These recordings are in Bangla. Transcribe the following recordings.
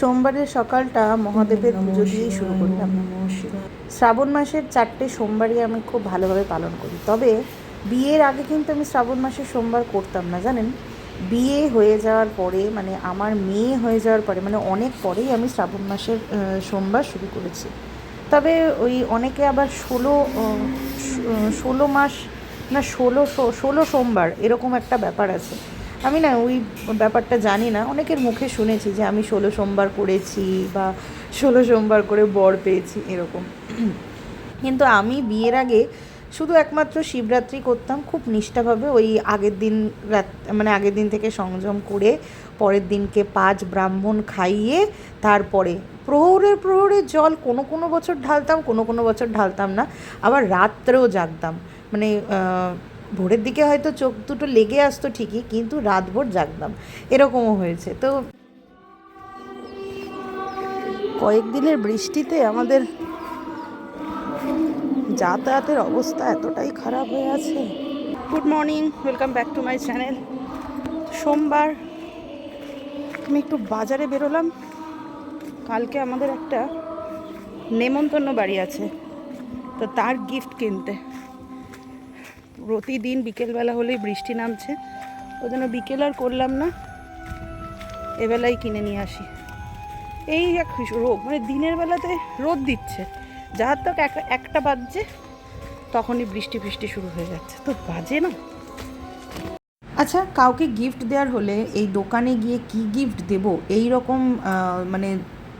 সোমবারের সকালটা মহাদেবের পুজো দিয়েই শুরু করলাম। শ্রাবণ মাসের চারটে সোমবারই আমি খুব ভালোভাবে পালন করি। তবে বিয়ের আগে কিন্তু আমি শ্রাবণ মাসের সোমবার করতাম না, জানেন? বিয়ে হয়ে যাওয়ার পরে মানে আমার মেয়ে হয়ে যাওয়ার পরে মানে অনেক পরেই আমি শ্রাবণ মাসের সোমবার শুরু করেছি। তবে ওই অনেকে আবার ষোলো ষোলো মাস না, ষোলো ষোলো সোমবার এরকম একটা ব্যাপার আছে। আমি না ওই ব্যাপারটা জানি না। অনেকের মুখে শুনেছি যে আমি ষোলো সোমবার করেছি বা ষোলো সোমবার করে বর পেয়েছি, এরকম। কিন্তু আমি বিয়ের আগে শুধু একমাত্র শিবরাত্রি করতাম, খুব নিষ্ঠাভাবে ওই আগের দিন রাত মানে আগের দিন থেকে সংযম করে পরের দিনকে পাঁচ ব্রাহ্মণ খাইয়ে তারপরে প্রহরে প্রহরে জল কোনো কোনো বছর ঢালতাম, কোনো কোনো বছর ঢালতাম না, আবার রাত্রেও জাগতাম। মানে ভোরের দিকে হয়তো চোখ দুটো লেগে আসতো ঠিকই, কিন্তু রাতভর জাগতাম এরকমও হয়েছে। তো কয়েকদিনের বৃষ্টিতে আমাদের যাতায়াতের অবস্থা এতটাই খারাপ হয়ে আছে। Good morning welcome back to my channel সোমবার আমি একটু বাজারে বেরোলাম। কালকে আমাদের একটা নেমন্তন্ন বাড়ি আছে। তো তার গিফট কিনতে। প্রতিদিন বিকেলবেলা হলেই বৃষ্টি নামছে, ওই জন্য বিকেল আর করলাম না। এবেলাই কিনে নিয়ে আসি। এই এক রোগ মানে দিনের বেলাতে রোদ দিচ্ছে। তক এক- একটা বাজছে, তখনই বৃষ্টি ফৃষ্টি শুরু হয়ে যাচ্ছে। তো বাজে না? আচ্ছা কাউকে গিফট দেওয়ার হলে এই দোকানে গিয়ে কি গিফট দেব? এই রকম মানে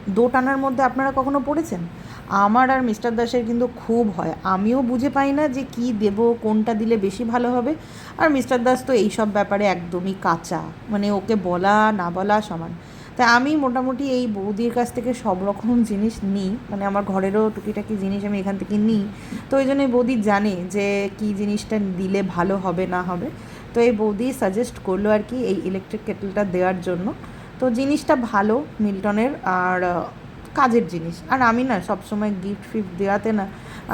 দো টানার মধ্যে আপনারা কখনো পড়েছেন? আমার আর মিস্টার দাসের কিন্তু খুব হয় আমিও বুঝে পাই না যে কি দেব, কোনটা দিলে বেশি ভালো হবে। আর মিস্টার দাস তো এইসব ব্যাপারে একদমই কাঁচা। মানে ওকে বলা, না বলা সমান। তাই আমি মোটামুটি এই বৌদির কাছ থেকে সব রকম জিনিস নিই। মানে আমার ঘরেরও টুকিটাকি জিনিস আমি এখান থেকে নিই। তো ওই জন্য এই বৌদি জানে যে কি জিনিসটা দিলে ভালো হবে, না হবে। তো এই বৌদি সাজেস্ট করল আর কি এই ইলেকট্রিক কেটেলটা দেওয়ার জন্য। তো জিনিসটা ভালো মিল্টনের। আর কাজের জিনিস। আর আমি না সবসময় গিফট ফিফট দেওয়াতে না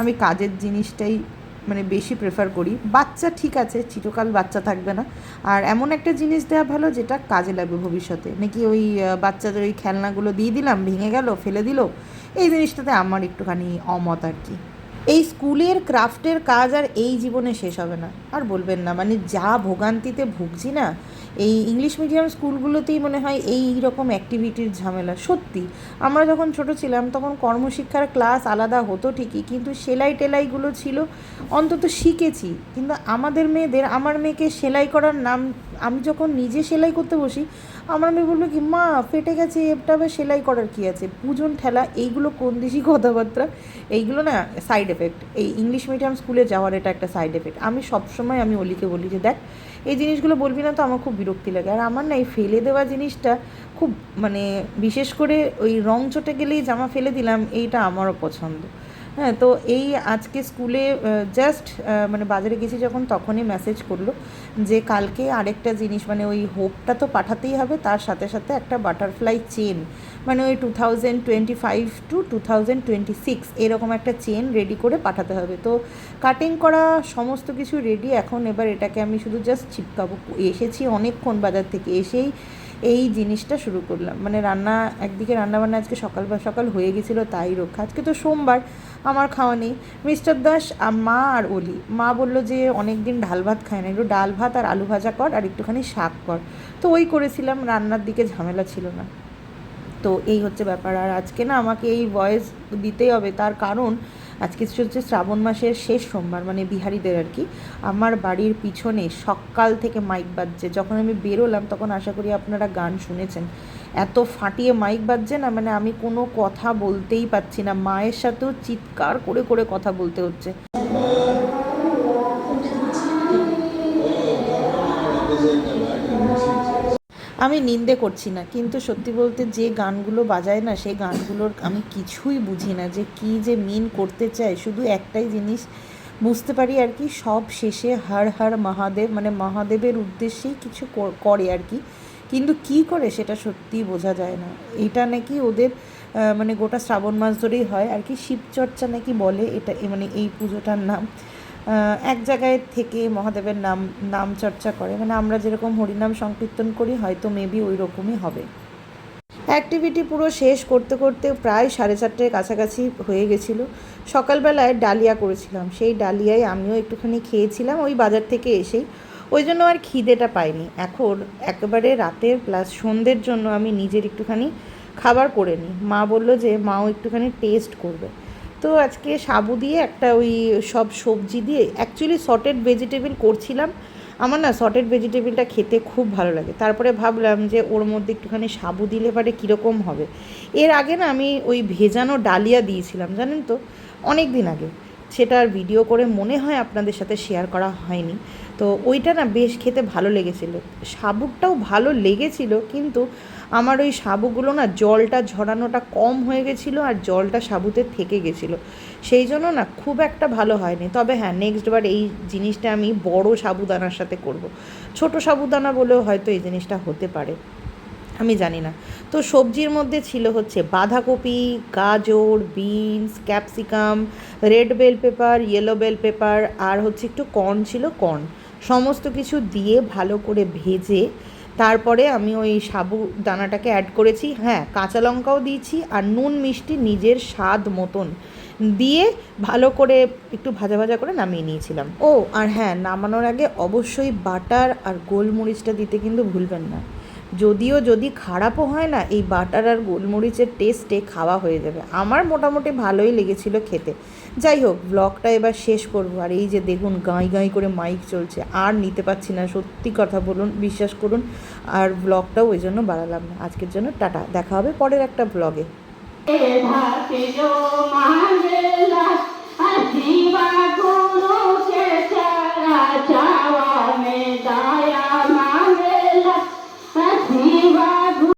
আমি কাজের জিনিসটাই মানে বেশি প্রেফার করি। বাচ্চা ঠিক আছে, চিরকাল বাচ্চা থাকবে না। আর এমন একটা জিনিস দেওয়া ভালো যেটা কাজে লাগবে ভবিষ্যতে। নাকি ওই বাচ্চাদের ওই খেলনাগুলো দিয়ে দিলাম, ভেঙে গেল, ফেলে দিল? এই জিনিসটাতে আমার একটুখানি অমত আর কি। এই স্কুলের ক্রাফটের কাজ আর এই জীবনে শেষ হবে না। আর বলবেন না মানে যা ভোগান্তিতে ভুগছি না, এই ইংলিশ মিডিয়াম স্কুলগুলোতেই মনে হয় এই রকম অ্যাক্টিভিটির ঝামেলা। সত্যি, আমরা যখন ছোট ছিলাম তখন কর্মশিক্ষার ক্লাস আলাদা হতো ঠিকই, কিন্তু সেলাই টেলাইগুলো ছিল, অন্তত শিখেছি। কিন্তু আমাদের মেয়েদের, আমার মেয়েকে সেলাই করার নাম, আমি যখন নিজে সেলাই করতে বসি আমার মেয়ে বলল কি, মা, ফেটে গেছে এটা আবার সেলাই করার কি আছে? পুজন, ঠেলা, এইগুলো কোন দেশি কথাবার্তা? এইগুলো না সাইড এফেক্ট এই ইংলিশ মিডিয়াম স্কুলে যাওয়ার এটা একটা সাইড এফেক্ট আমি সবসময় আমি অলিকে বলি যে, দেখ, এই জিনিসগুলো বলবি না তো আমার খুব বিরক্তি লাগে। আর আমার না এই ফেলে দেওয়া জিনিসটা খুব মানে বিশেষ করে ওই রং চটে গেলেই জামা ফেলে দিলাম, এইটা আমারও পছন্দ। হ্যাঁ তো এই আজকে স্কুলে জাস্ট মানে বাজারে গেছি যখন তখনই মেসেজ করল যে কালকে আরেকটা জিনিস মানে ওই হোপটা তো পাঠাতেই হবে, তার সাথে সাথে একটা বাটারফ্লাই চেন মানে ওই two thousand twenty five to two thousand twenty six এরকম একটা চেন রেডি করে পাঠাতে হবে। তো কাটিং করা সমস্ত কিছু রেডি এখন এবার এটাকে আমি শুধু জাস্ট চিপকাবো এসেছি অনেকক্ষণ বাজার থেকে এসেই এই জিনিসটা শুরু করলাম। মানে রান্না, একদিকে রান্নাবান্না আজকে সকাল বা সকাল হয়ে গেছিল, তাই রক্ষা। আজকে তো সোমবার, আমার খাওয়া নেই। মিস্টার দাস মা আর অলি। মা বলল যে অনেক দিন ডাল ভাত খায় না। একটু ডাল ভাত আর আলু ভাজা কর আর একটুখানি শাক কর। তো ওই করেছিলাম, রান্নার দিকে ঝামেলা ছিল না। তো এই হচ্ছে ব্যাপার। আর আজকে না আমাকে এই ভয়েস দিতেই হবে। তার কারণ আজকে চলছে শ্রাবণ মাসের শেষ সোমবার মানে বিহারিদের আর কি। আমার বাড়ির পিছনে সকাল থেকে মাইক বাজছে। যখন আমি বেরোলাম, তখন আশা করি আপনারা গান শুনেছেন। এত ফাটিয়ে মাইক বাজছে না মানে আমি কোনো কথা বলতেই পাচ্ছি না। মায়ের সাথেও চিৎকার করে করে কথা বলতে হচ্ছে। আমি নিন্দে করছি না, কিন্তু সত্যি বলতে যে গানগুলো বাজায় না, সেই গানগুলোর আমি কিছুই বুঝি না যে কি যে মিন করতে চায়। শুধু একটাই জিনিস বুঝতে পারি আর কি, সব শেষে হর হর মহাদেব মানে মহাদেবের উদ্দেশ্যেই কিছু করে আর কি। কিন্তু কি করে সেটা সত্যিই বোঝা যায় না। এটা নাকি ওদের মানে গোটা শ্রাবণ মাস ধরেই হয়। আর কি শিবচর্চা নাকি বলে এটা মানে এই পুজোটার নাম। এক জায়গায় থেকে মহাদেবের নাম নাম চর্চা করে। মানে আমরা যেরকম হরিনাম সংকীর্তন করি, হয়তো মেবি ওই রকমই হবে। অ্যাক্টিভিটি পুরো শেষ করতে করতে প্রায় সাড়ে চারটের কাছাকাছি হয়ে গেছিল। সকালবেলায় ডালিয়া করেছিলাম। সেই ডালিয়ায় আমিও একটুখানি খেয়েছিলাম, ওই বাজার থেকে এসেই। ওই জন্য আর খিদেটা পাইনি। এখন একেবারে রাতের প্লাস সন্ধ্যের জন্য আমি নিজের একটুখানি খাবার করে নিই। মা বলল যে, মাও একটুখানি টেস্ট করবে। তো আজকে সাবু দিয়ে একটা ওই সব সবজি দিয়ে অ্যাকচুয়ালি সটেড ভেজিটেবিল করছিলাম। আমার না সটেড ভেজিটেবিলটা খেতে খুব ভালো লাগে। তারপরে ভাবলাম যে ওর মধ্যে একটুখানি সাবু দিলে পারে কীরকম হবে? এর আগে না আমি ওই ভেজানো ডালিয়া দিয়েছিলাম, জানেন তো? অনেক দিন আগে সেটার ভিডিও করে মনে হয় আপনাদের সাথে শেয়ার করা হয়নি। তো ওইটা না বেশ খেতে ভালো লেগেছিলো। সাবুকটাও ভালো লেগেছিল, কিন্তু আমার ওই সাবুগুলো না জলটা ঝরানোটা কম হয়ে গেছিল আর জলটা সাবুতে থেকে গেছিল। সেই জন্য না খুব একটা ভালো হয়নি। তবে হ্যাঁ নেক্সট বার এই জিনিসটা আমি বড় সাবুদানার সাথে করব। ছোট সাবুদানা বলেও হয়তো এই জিনিসটা হতে পারে। আমি জানি না। তো সবজির মধ্যে ছিল হচ্ছে বাঁধাকপি, গাজর, beans, capsicum, red bell pepper yellow bell pepper আর হচ্ছে একটু কর্ন ছিল কর্ন সমস্ত কিছু দিয়ে ভালো করে ভেজে তারপরে আমি ওই সাবু দানাটাকে অ্যাড করেছি। হ্যাঁ কাঁচা লঙ্কাও দিয়েছি আর নুন মিষ্টি নিজের স্বাদ মতন দিয়ে ভালো করে একটু ভাজা ভাজা করে নামিয়ে নিয়েছিলাম। ও, আর হ্যাঁ নামানোর আগে অবশ্যই বাটার আর গোলমরিচটা দিতে কিন্তু ভুলবেন না। যদিও যদি খারাপও হয় না, এই বাটার আর গোলমরিচের টেস্টে খাওয়া হয়ে যাবে। আমার মোটামুটি ভালোই লেগেছিল খেতে। যাই হোক ব্লগটা এবার শেষ করব। আর এই যে দেখুন, গাঁই গাঁই করে মাইক চলছে। আর নিতে পারছি না, সত্যি কথা বলুন, বিশ্বাস করুন। আর ব্লগটাও ওই জন্য বাড়ালাম না। আজকের জন্য টাটা। দেখা হবে পরের একটা ব্লগে Shiva.